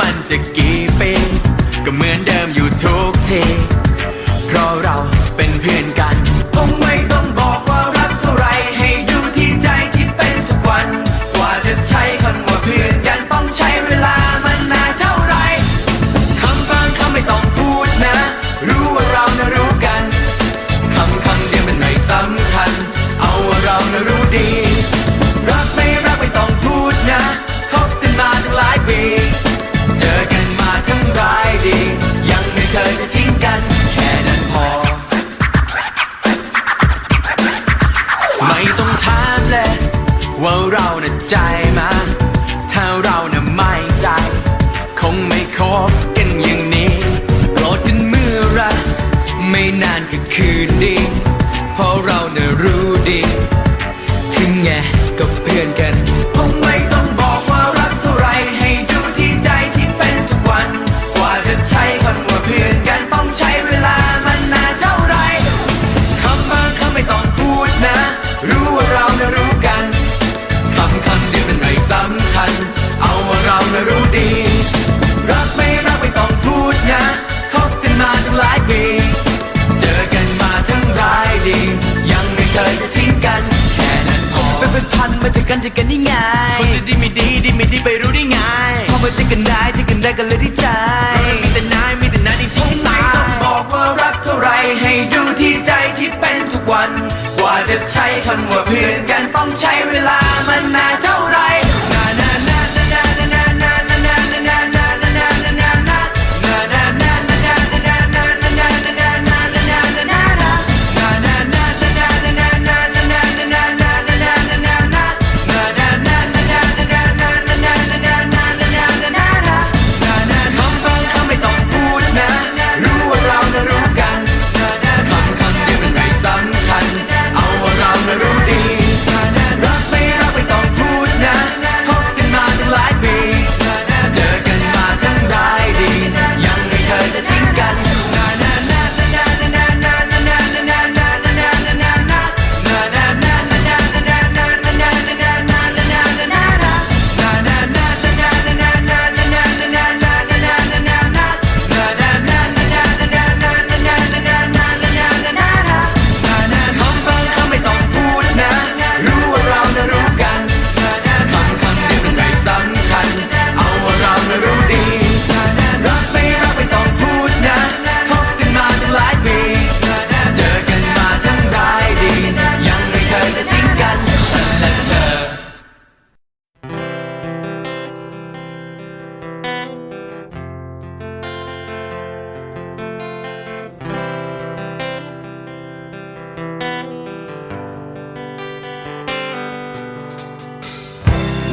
มัาน่ะใจมาถ้าเราน่ะไม่ใจ คงไม่คบกันอย่างนี้โกรธกันเมื่อไรไม่นานก็คืนดี กันเลยที่ใจมีแต่นายมีแต่นายที่ที่ตายต้องบอกว่ารักเท่าไรให้ดูที่ใจที่เป็นทุกวัน กว่าจะใช้คำว่าเพื่อนกันต้องใช้เวลา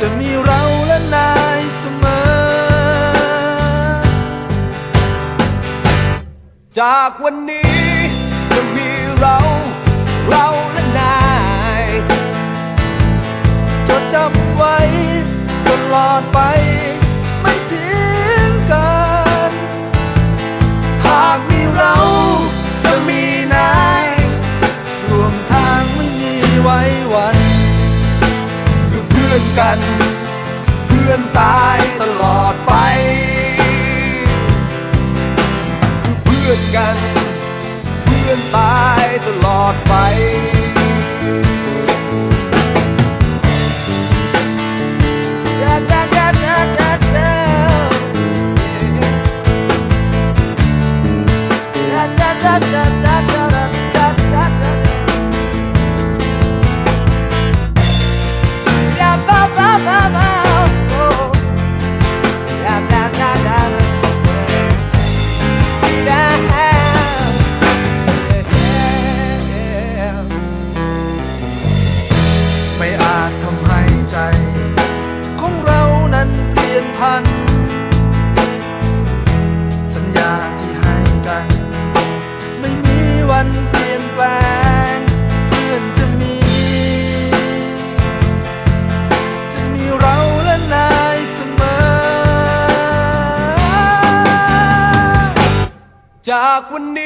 จะมีเราและนายเสมอ จากวันนี้ กัน เพื่อนตายตลอดไป จากวันนี้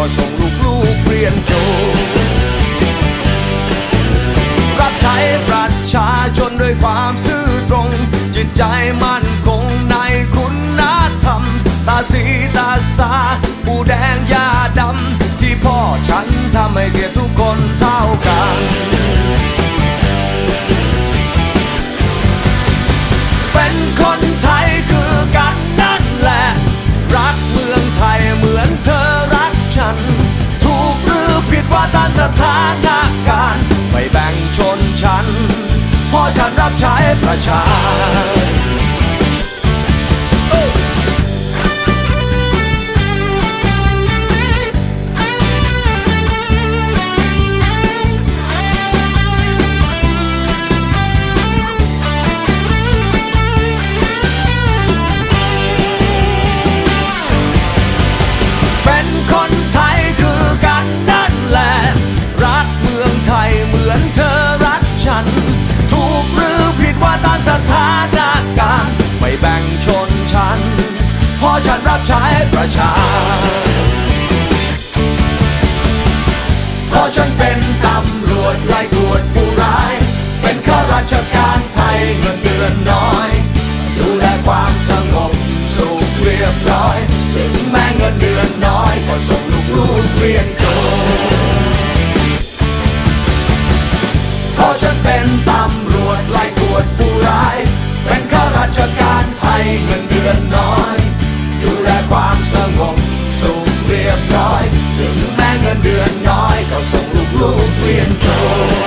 Royce bracia e child. รับใช้ประชา เพราะฉันเป็นตำรวจไล่กวดผู้ร้าย เป็นข้าราชการไทยเงินเดือนน้อย ดูแลความสงบสุขเรียบร้อย ถึงแม้เงินเดือนน้อยก็สุข We implore.